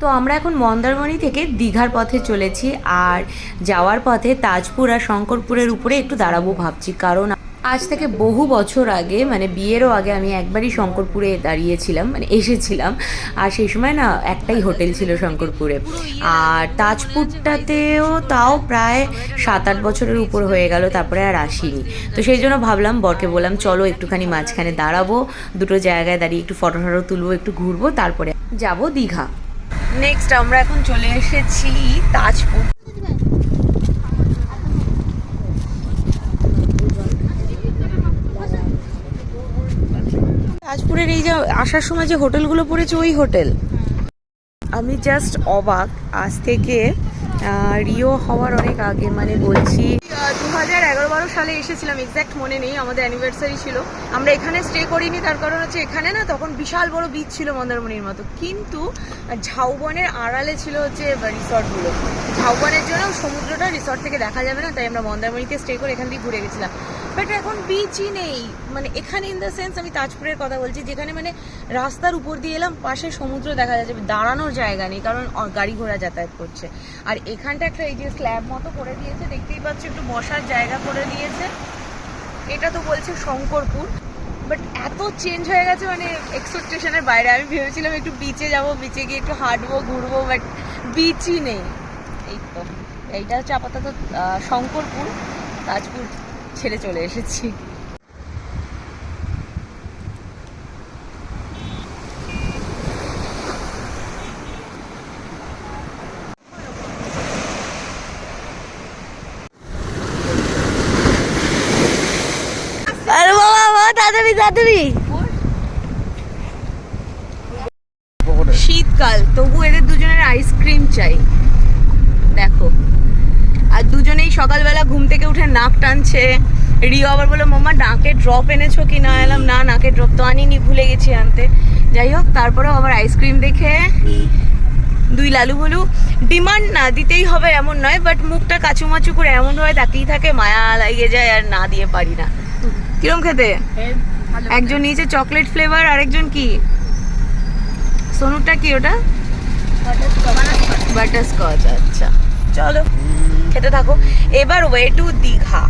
তো আমরা এখন মন্দারমণি থেকে দীঘার পথে চলেছি আর যাওয়ার পথে তাজপুর আর শঙ্করপুরের উপরে একটু দাঁড়াবো ভাবছি। কারণ আজ থেকে বহু বছর আগে মানে বিয়েরও আগে আমি একবারই শঙ্করপুরে দাঁড়িয়েছিলাম মানে এসেছিলাম। আর সেই সময় না একটাই হোটেল ছিল শঙ্করপুরে। আর তাজপুরটাতেও তাও প্রায় সাত আট বছরের উপর হয়ে গেল, তারপরে আর আসিনি। তো সেই জন্য ভাবলাম, বরকে বললাম, চলো একটুখানি মাঝখানে দাঁড়াবো, দুটো জায়গায় দাঁড়িয়ে একটু ফটো ফটো তুলবো, একটু ঘুরবো, তারপরে যাব দীঘা। নেক্সট আমরা এখন চলে এসেছি তাজপুর। তাজপুরের এই যে আসার সময় যে হোটেলগুলো পড়েছে, ওই হোটেল। আমি জাস্ট অবাক, আজ থেকে রিও হওয়ার অনেক আগে মানে বলছি দু হাজার এগারো বারো সালে এসেছিলাম এক্স্যাক্ট মনে নেই, আমাদের অ্যানিভার্সারি ছিল। আমরা এখানে স্টে করিনি, তার কারণ হচ্ছে এখানে না তখন বিশাল বড় বিচ ছিল মন্দারমণির মতো। কিন্তু ঝাউবনের আড়ালে ছিল হচ্ছে রিসর্টগুলো ঝাউবনের জন্য সমুদ্রটা রিসর্ট থেকে দেখা যাবে না, তাই আমরা মন্দারমণিতে স্টে করে এখান দিয়ে ঘুরে গেছিলাম। বাট এখন বিচই নেই। মানে এখানে ইন দ্য সেন্স আমি তাজপুরের কথা বলছি, যেখানে মানে রাস্তার উপর দিয়ে এলাম, পাশে সমুদ্র দেখা যাচ্ছে, দাঁড়ানোর জায়গা নেই, কারণ গাড়ি ঘোড়া যাতায়াত করছে। আর এখানটা একটা এই যে স্ল্যাব মতো করে দিয়েছে, দেখতেই পাচ্ছ একটু বসার জায়গা করে দিয়েছে। এটা তো বলছে শঙ্করপুর। বাট এত চেঞ্জ হয়ে গেছে মানে এক্সপেকটেশনের বাইরে। আমি ভেবেছিলাম একটু বিচে যাব বিচে গিয়ে একটু হাঁটবো, ঘুরবো বাট বিচই নেই। এই তো। এইটা হচ্ছে আপাতত শঙ্করপুর। তাজপুর ছেড়ে চলে এসেছি। তাড়াতাড়ি তাড়াতাড়ি। শীতকাল তবু এদের দুজনের আইসক্রিম চাই। দেখো। আর দুজনেই সকালবেলা ঘুম থেকে উঠে নাক টানছে। রিও আবার বলে মাম্মা, নাকে ড্রপ এনেছো কি না এলাম, না, নাকে ড্রপ তো আনিনি, ভুলে গেছি আনতে। যাই হোক, তারপরেও আবার আইসক্রিম দেখে দুই লালু বলু ডিমান্ড না দিতেই হবে এমন নয় বাট মুখটা কাচুমাচু করে এমন ভাবে তাকিয়ে থাকে, মায়া লাগিয়ে যায় আর না দিয়ে পারি না। কিরম খেতে? একজন নিয়েছে চকলেট ফ্লেভার আরেকজন কি? সোনুরটা কি ওটা? বাটার স্কচ আচ্ছা। চলো খেতে থাকো। এবার ওয়ে টু দীঘা।